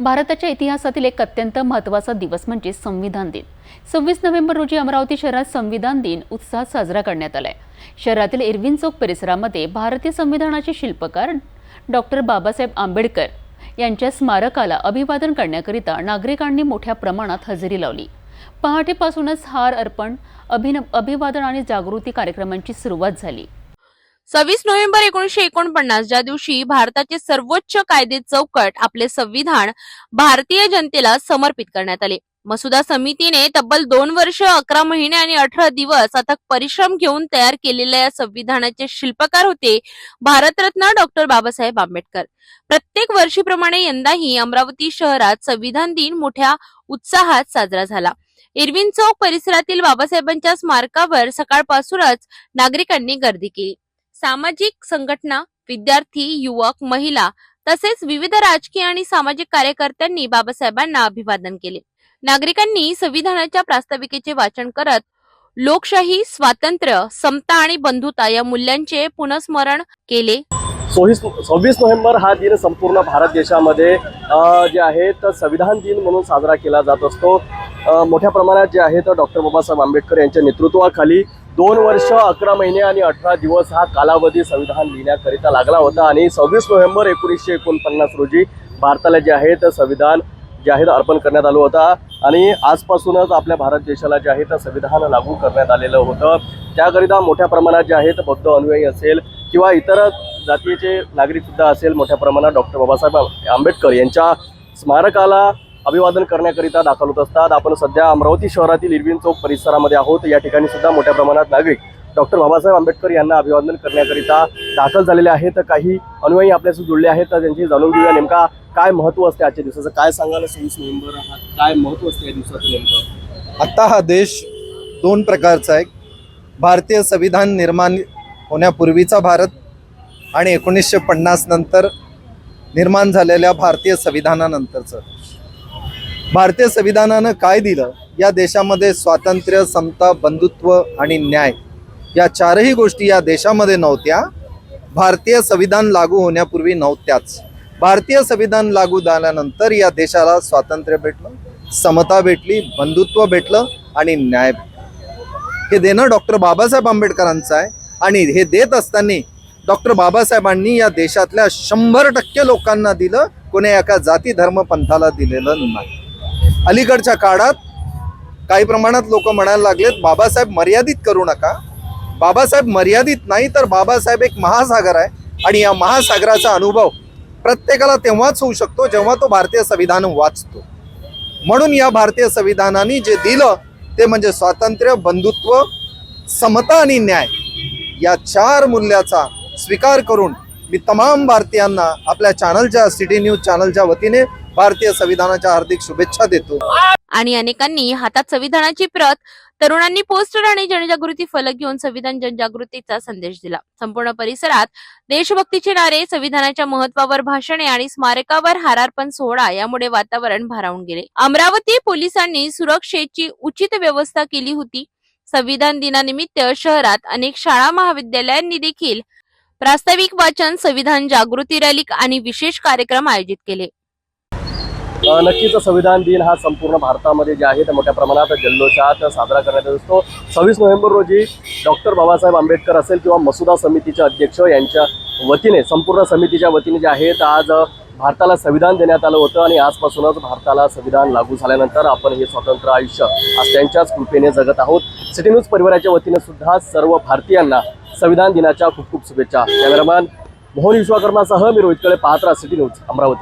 भारताच्या इतिहासातील एक अत्यंत महत्त्वाचा दिवस म्हणजे संविधान दिन. सव्वीस नोव्हेंबर रोजी अमरावती शहरात संविधान दिन उत्साहात साजरा करण्यात आलाय. शहरातील इरविन चौक परिसरामध्ये भारतीय संविधानाचे शिल्पकार डॉक्टर बाबासाहेब आंबेडकर यांच्या स्मारकाला अभिवादन करण्याकरिता नागरिकांनी मोठ्या प्रमाणात हजेरी लावली. पहाटेपासूनच हार अर्पण अभिन अभिवादन आणि जागृती कार्यक्रमांची सुरुवात झाली. सव्वीस नोव्हेंबर एकोणीशे एकोणपन्नास ज्या दिवशी भारताचे सर्वोच्च कायदे चौकट आपले संविधान भारतीय जनतेला समर्पित करण्यात आले. मसुदा समितीने तब्बल दोन वर्ष अकरा महिने आणि अठरा दिवस अथक परिश्रम घेऊन तयार केलेल्या या संविधानाचे शिल्पकार होते भारतरत्न डॉक्टर बाबासाहेब आंबेडकर. प्रत्येक वर्षीप्रमाणे यंदाही अमरावती शहरात संविधान दिन मोठ्या उत्साहात साजरा झाला. इरविन चौक परिसरातील बाबासाहेबांच्या स्मारकावर सकाळपासूनच नागरिकांनी गर्दी केली. सामाजिक संघटना विद्यार्थी युवक महिला तसेच विविध राजकीय आणि सामाजिक कार्यकर्त्यांनी बाबासाहेबांना अभिवादन केले. नागरिकांनी संविधानाच्या प्रास्ताविकेचे वाचन करत लोकशाही स्वातंत्र्य समता आणि बंधुता या मूल्यांचे पुनस्मरण केले. सव्वीस नोव्हेंबर हा दिन संपूर्ण भारत देशामध्ये जे आहे तर संविधान दिन म्हणून साजरा केला जात असतो. मोठ्या प्रमाणात जे आहे तर डॉक्टर बाबासाहेब आंबेडकर यांच्या नेतृत्वाखाली दोन वर्ष अकरा महिने आणि अठरा दिवस हा कालावधी संविधान लिहिण्याकरिता लागला होता. आणि सव्वीस नोव्हेंबर एकोणीसशे एकोणपन्नास रोजी भारताला जे आहे तर संविधान जे आहे अर्पण करण्यात आलं होतं. आणि आजपासूनच आपल्या भारत देशाला जे आहे तर संविधान लागू करण्यात आलेलं होतं. त्याकरिता मोठ्या प्रमाणात जे आहे तर बौद्ध अनुयायी असेल किंवा इतर जातीचे नागरिकसुद्धा असेल मोठ्या प्रमाणात डॉक्टर बाबासाहेब आंबेडकर यांच्या स्मारकाला अभिवादन करण्याकरिता दाखल होत असतात. आपण सध्या अमरावती शहरातील इरविन चौक परिसरामध्ये आहोत. या ठिकाणी सुद्धा मोठ्या प्रमाणात नागरिक डॉक्टर बाबासाहेब आंबेडकर यांना अभिवादन करण्याकरिता दाखल झालेले आहेत. काही अनुयायी आपल्याशी जुळले आहेत. तर त्यांची जाणून घेऊया नेमका काय महत्त्व असते आजच्या दिवसाचं. काय सांगाल सव्वीस नोव्हेंबर काय महत्त्व असते या दिवसाचं नेमकं? आत्ता हा देश दोन प्रकारचा आहे. भारतीय संविधान निर्माण होण्यापूर्वीचा भारत आणि एकोणीसशे पन्नास नंतर निर्माण झालेल्या भारतीय संविधानानंतरचं. भारतीय संविधानानं काय दिलं? या देशामध्ये स्वातंत्र्य समता बंधुत्व आणि न्याय या चारही गोष्टी या देशामध्ये नव्हत्या. भारतीय संविधान लागू होण्यापूर्वी नव्हत्याच. भारतीय संविधान लागू झाल्यानंतर या देशाला स्वातंत्र्य भेटलं समता भेटली बंधुत्व भेटलं आणि न्याय हे देणं डॉक्टर बाबासाहेब आंबेडकरांचं आहे आणि हे देत असताना डॉक्टर बाबासाहेबांनी या देशातल्या शंभर टक्के लोकांना दिलं कोणी एका जाती धर्म पंथाला दिलेलं नाही. अलीकडच्या काळात काही प्रमाणात लोक म्हणायला लागलेत बाबासाहेब मर्यादित करू नका. बाबासाहेब मर्यादित नाही तर बाबासाहेब एक महासागर आहे. आणि या महासागराचा अनुभव प्रत्येकाला तेव्हाच होऊ शकतो जेव्हा तो भारतीय संविधान वाचतो. म्हणून या भारतीय संविधानाने जे दिलं ते म्हणजे स्वातंत्र्य बंधुत्व समता आणि न्याय या चार मूल्याचा स्वीकार करून मी तमाम भारतीयांना आपल्या चॅनलच्या सिटी न्यूज चॅनलच्या वतीने भारतीय संविधानाच्या हार्दिक शुभेच्छा देतो. आणि अनेकांनी हातात संविधानाची प्रत तरुणांनी पोस्टर आणि जनजागृती फलक घेऊन संविधान जनजागृतीचा संदेश दिला. संपूर्ण परिसरात देशभक्तीचे नारे संविधानाच्या महत्वावर भाषणे आणि स्मारकावर हारार्पण सोहळा यामुळे वातावरण भारावून गेले. अमरावती पोलिसांनी सुरक्षेची उचित व्यवस्था केली होती. संविधान दिनानिमित्त शहरात अनेक शाळा महाविद्यालयांनी देखील प्रास्ताविक वाचन संविधान जागृती रॅली आणि विशेष कार्यक्रम आयोजित केले. नक्कीच संविधान दिन हा संपूर्ण भारतामध्ये जे आहे ते मोठ्या प्रमाणात जल्लोषात साजरा करण्यात येत असतो. सव्वीस नोव्हेंबर रोजी डॉक्टर बाबासाहेब आंबेडकर असेल किंवा मसुदा समितीचे अध्यक्ष यांच्या वतीने संपूर्ण समितीच्या वतीने जे आहेत आज भारताला संविधान देण्यात आलं होतं आणि आजपासूनच भारताला संविधान लागू झाल्यानंतर आपण हे स्वतंत्र आयुष्य आज त्यांच्याच कृपेने जगत आहोत. सिटी न्यूज परिवाराच्या वतीने सुद्धा सर्व भारतीयांना संविधान दिनाच्या खूप खूप शुभेच्छा. कॅमेरामॅन मोहन विश्वकर्मासह मी रोहित कळे पाहत सिटी न्यूज अमरावती.